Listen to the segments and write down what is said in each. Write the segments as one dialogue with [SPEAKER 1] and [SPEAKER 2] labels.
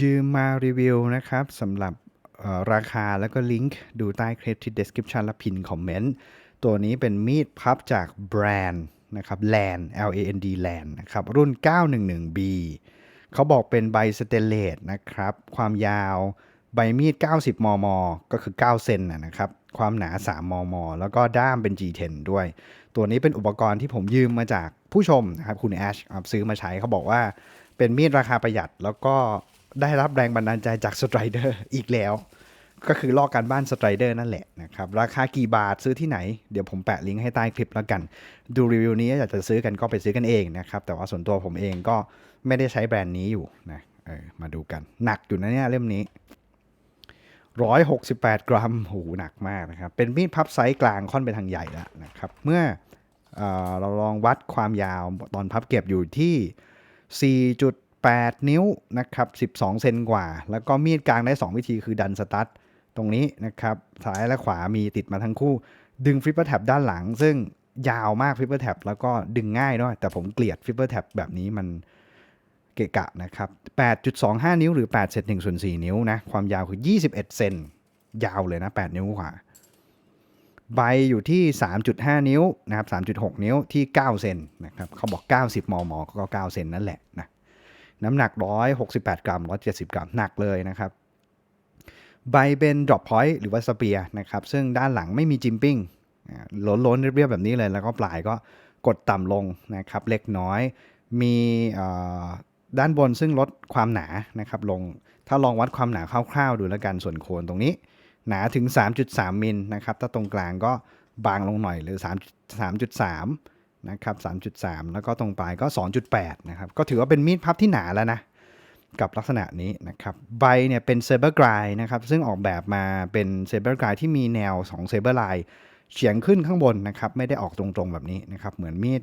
[SPEAKER 1] ยืมมารีวิวนะครับสำหรับราคาแล้วก็ลิงก์ดูใต้คลิปที่ description และพินคอมเมนต์ ตัวนี้เป็นมีดพับจากแบรนด์นะครับ LAND L A N D LAND นะครับรุ่น 911B เขาบอกเป็นใบสเตนเลสนะครับ ความยาวใบมีด 90 มม ก็คือ 9 เซนนะนะครับ ความหนา 3 มม แล้วก็ด้ามเป็น G10 ด้วย ตัวนี้เป็นอุปกรณ์ที่ผมยืมมาจากผู้ชมนะครับ คุณแอชซื้อมาใช้เขาบอกว่าเป็นมีดราคาประหยัดแล้วก็ ได้รับแรงบันดาลใจจากสไตรเดอร์อีกแล้ว ก็คือลอกการบ้านสไตรเดอร์นั่นแหละนะครับ ราคากี่บาทซื้อที่ไหน เดี๋ยวผมแปะลิงก์ให้ใต้คลิปแล้วกัน ดูรีวิวนี้อยากจะซื้อกันก็ไปซื้อกันเองนะครับ แต่ว่าส่วนตัวผมเองก็ไม่ได้ใช้แบรนด์นี้อยู่นะเออมาดูกัน หนักอยู่นะเนี่ยเล่มนี้168กรัมโหหนักมากนะครับ เป็นมีดพับไซส์กลางค่อนไปทางใหญ่แล้วนะครับ เมื่อเออเราลองวัดความยาวตอนพับเก็บอยู่ที่ 8 นิ้วนะครับ 12 เซนกว่า แล้วก็มีดกลางได้ 2 วิธีคือดันสตั๊ดตรงนี้นะครับซ้ายและขวามีติดมาทั้งคู่ ดึงฟลิปเปอร์แท็บด้านหลัง ซึ่งยาวมากฟลิปเปอร์แท็บแล้วก็ดึงง่ายด้วย แต่ผมเกลียดฟลิปเปอร์แท็บแบบนี้มันเกะกะนะครับ 8.25 นิ้วหรือ8เศษ1ส่วน4นิ้วนะ ความยาวคือ 21 เซน ยาวเลยนะ 8 นิ้วกว่า ใบอยู่ที่ 3.5 นิ้วนะครับ 3.6 นิ้วที่ 9 เซนนะครับ เขาบอก 90 มม ก็ 9 เซนนั่นแหละนะ น้ำหนัก 168 กรัม 170 กรัม หนักเลยนะครับใบเป็น drop point หรือว่าสเปียร์นะครับ ซึ่งด้านหลังไม่มีจิมปิ้งล้นๆเรียบๆแบบนี้เลย แล้วก็ปลายก็กดต่ำลงนะครับ เล็กน้อย มีด้านบนซึ่งลดความหนานะครับลง ถ้าลองวัดความหนาคร่าวๆ ดูแล้วกันส่วนโคนตรงนี้ หนาถึง 3.3 มิลนะครับ ถ้าตรงกลางก็บางลงหน่อยหรือ 3 3.3 นะครับ3.3 แล้วก็ตรงปลายก็ 2.8 นะครับ ก็ถือว่าเป็นมีดพับที่หนาแล้วนะ กับลักษณะนี้นะครับ ใบเนี่ยเป็นเซเบอร์กรายนะครับ ซึ่งออกแบบมาเป็นเซเบอร์กรายที่มีแนว2เซเบอร์ไลน์เฉียงขึ้นข้างบนนะครับ ไม่ได้ออกตรงๆแบบนี้นะครับ เหมือนมีด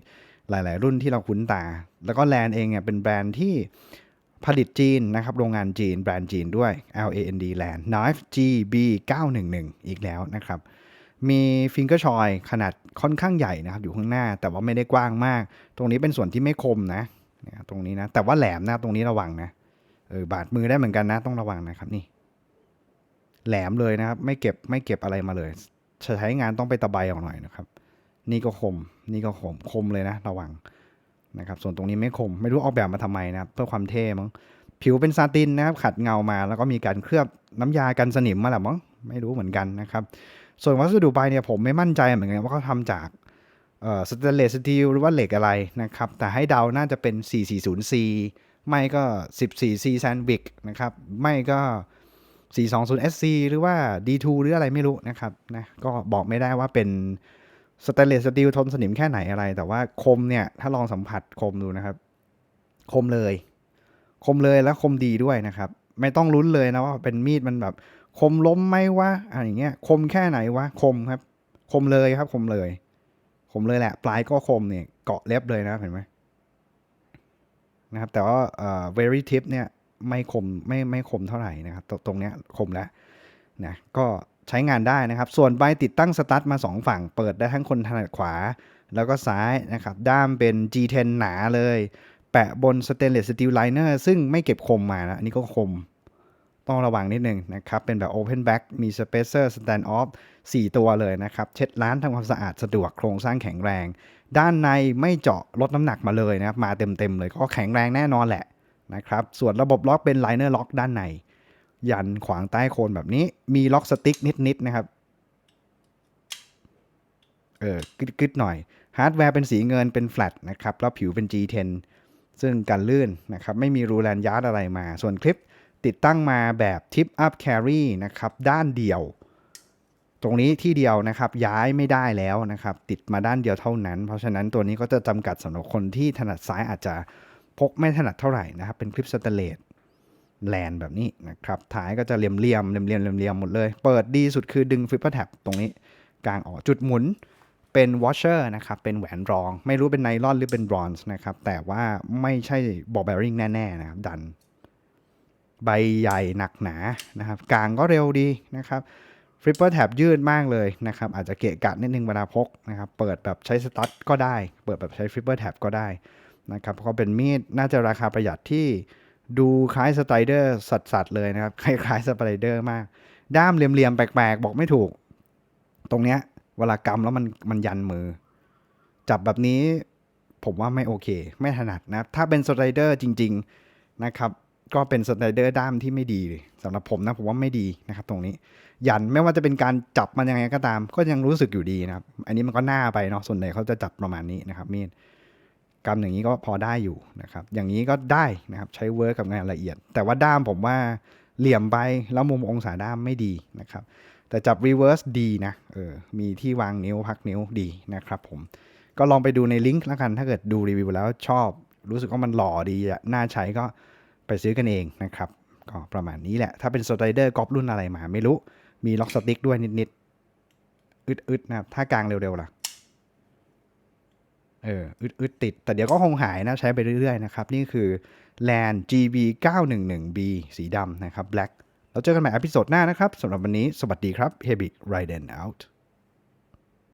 [SPEAKER 1] หลาย ๆ รุ่นที่เราคุ้นตา แล้วก็แลนเองเนี่ยเป็นแบรนด์ที่ผลิตจีนนะครับ โรงงานจีน แบรนด์จีนด้วย L A N D Land Knife GB 911 อีกแล้วนะครับ มีฟิงเกอร์ชอยขนาดค่อนข้างใหญ่นะครับ อยู่ข้างหน้าแต่ว่าไม่ได้กว้างมาก ตรงนี้เป็นส่วนที่ไม่คมนะตรงนี้นะ แต่ว่าแหลมนะตรงนี้ระวังนะเออบาดมือได้เหมือนกันนะต้องระวังนะครับนี่ แหลมเลยนะครับ ไม่เก็บไม่เก็บอะไรมาเลยใช้งานต้องไปตะไบออกหน่อยนะครับ นี่ก็คม นี่ก็คมคมเลยนะ ระวังนะครับ ส่วนตรงนี้ไม่คม ไม่รู้ออกแบบมาทำไมนะครับ เพื่อความเท่มั้งผิวเป็นซาตินนะครับ ขัดเงามา แล้วก็มีการเคลือบน้ำยากันสนิมมาแหละมั้งไม่รู้เหมือนกันนะครับ ส่วนวัสดุใบเนี่ยผมไม่มั่นใจเหมือนกันว่าเขาทำจากสเตนเลสสตีลหรือว่าเหล็กอะไรนะครับ แต่ให้เดาน่าจะเป็น 440C ไม่ก็ 14C Sandvik นะครับ ไม่ก็ 420SC หรือว่า D2 หรืออะไรไม่รู้นะครับนะก็บอกไม่ได้ว่าเป็นสเตนเลสสตีลทนสนิมแค่ไหนอะไร แต่ว่าคมเนี่ย ถ้าลองสัมผัสคมดูนะครับ คมเลย คมเลยแล้วคมดีด้วยนะครับ ไม่ต้องลุ้นเลยนะว่าเป็นมีดมันแบบ คมล้มไหมวะอะไรเงี้ย คมแค่ไหนวะ คมครับ คมเลยครับ คมเลย คมเลยแหละ ปลายก็คมเนี่ย เกาะเล็บเลยนะเห็นไหมนะครับ แต่ว่าเอ่อ very tip เนี่ยไม่คมไม่ไม่คมเท่าไหร่นะครับตรงตรงเนี้ยคมแล้วนะ ก็ใช้งานได้นะครับ ส่วนใบติดตั้งสตาร์ทมา 2 ฝั่ง เปิดได้ทั้งคนถนัดขวา แล้วก็ซ้ายนะครับ ด้ามเป็น G10 หนาเลย แปะบนสเตนเลสสตีลไลเนอร์ซึ่งไม่เก็บคมมานะอันนี้ก็คม ต้องระวังนิดนึงนะครับ เป็นแบบ Open Back มี Spacer Stand Off 4 ตัวเลยนะครับ เช็ดล้างทำความสะอาดสะดวกโครงสร้างแข็งแรง ด้านในไม่เจาะลดน้ำหนักมาเลยนะครับ มาเต็มๆเลยก็แข็งแรงแน่นอนแหละนะครับ ส่วนระบบล็อกเป็น Liner Lock ด้านใน ยันขวางใต้โคนแบบนี้มีล็อกสติ๊กนิดๆนะครับเออกึดๆหน่อยฮาร์ดแวร์เป็นสีเงินเป็นแฟลตนะครับแล้วผิวเป็น G10 ซึ่งกันลื่นนะครับไม่มีรูแลนยาร์ดอะไรมา ส่วนคลิป ติดตั้งมาแบบทิปอัพแครีนะครับด้านเดียว ตรงนี้ที่เดียวนะครับย้ายไม่ได้แล้วนะครับ ติดมาด้านเดียวเท่านั้น เพราะฉะนั้นตัวนี้ก็จะจำกัดสำหรับคนที่ถนัดซ้ายอาจจะพกไม่ถนัดเท่าไหร่นะครับ เป็นคลิปสเตเลสแลนแบบนี้นะครับท้ายก็จะเหลี่ยมเลี่ยมๆเหลี่ยมๆเหลี่ยมๆหมดเลย เปิดดีสุดคือดึงฟิปเปอร์แท็บตรงนี้กลางออกจุดหมุนเป็นวอชเชอร์นะครับ เป็นแหวนรอง ไม่รู้เป็นไนลอนหรือเป็นบรอนซ์นะครับ แต่ว่าไม่ใช่บอลแบริงแน่ ๆ นะครับ ดัน ใบใหญ่หนักหนานะครับกลางก็เร็วดีนะครับฟลิปเปอร์แท็บยืดมากเลยนะครับอาจจะเกะกะนิดนึงเวลาพกนะครับเปิดแบบใช้สตั๊ดก็ได้ เปิดแบบใช้ฟลิปเปอร์แท็บก็ได้นะครับก็เป็นมีดน่าจะราคาประหยัดที่ดูคล้ายสไตรเดอร์สัดๆเลยนะครับคล้ายๆสไตรเดอร์มาก ด้ามเหลี่ยมๆแปลกๆ บอกไม่ถูก ตรงเนี้ยเวลากำแล้วมันมันยันมือ จับแบบนี้ผมว่าไม่โอเค ไม่ถนัดนะถ้าเป็นสไตรเดอร์จริง ๆนะครับ ก็เป็นสไตเดอร์ด้ามที่ไม่ดีเลยสำหรับผมนะผมว่าไม่ดีนะครับ ตรงนี้ ยันไม่ว่าจะเป็นการจับมันยังไงก็ตาม ก็ยังรู้สึกอยู่ดีนะครับ อันนี้มันก็หน้าไปเนาะส่วนใหญ่เขาจะจับประมาณนี้นะครับมีดกำอย่างนี้ก็พอได้อยู่นะครับ อย่างนี้ก็ได้นะครับใช้เวิร์กกับงานละเอียด แต่ว่าด้ามผมว่าเหลี่ยมไปแล้วมุมองศาด้ามไม่ดีนะครับ แต่จับรีเวิร์สดีนะเออมีที่วางนิ้วพักนิ้วดีนะครับ ผมก็ลองไปดูในลิงก์แล้วกันถ้าเกิดดูรีวิวแล้วชอบ รู้สึกว่ามันหล่อดีน่าใช้ก็ ไปซื้อกันเองนะครับ ก็ประมาณนี้แหละ ถ้าเป็นสไตรเดอร์กอล์ฟรุ่นอะไรมาไม่รู้ มีล็อกสติ๊กด้วยนิดๆ อึดๆนะครับ ถ้ากลางเร็วๆล่ะ เออ อึดๆติด แต่เดี๋ยวก็คงหายนะ ใช้ไปเรื่อยๆนะครับ นี่คือ LAN GB 911B สีดำนะครับ Black แล้วเจอกันใหม่อพิโซดหน้านะครับ สำหรับวันนี้ สวัสดีครับ h e b i Riden out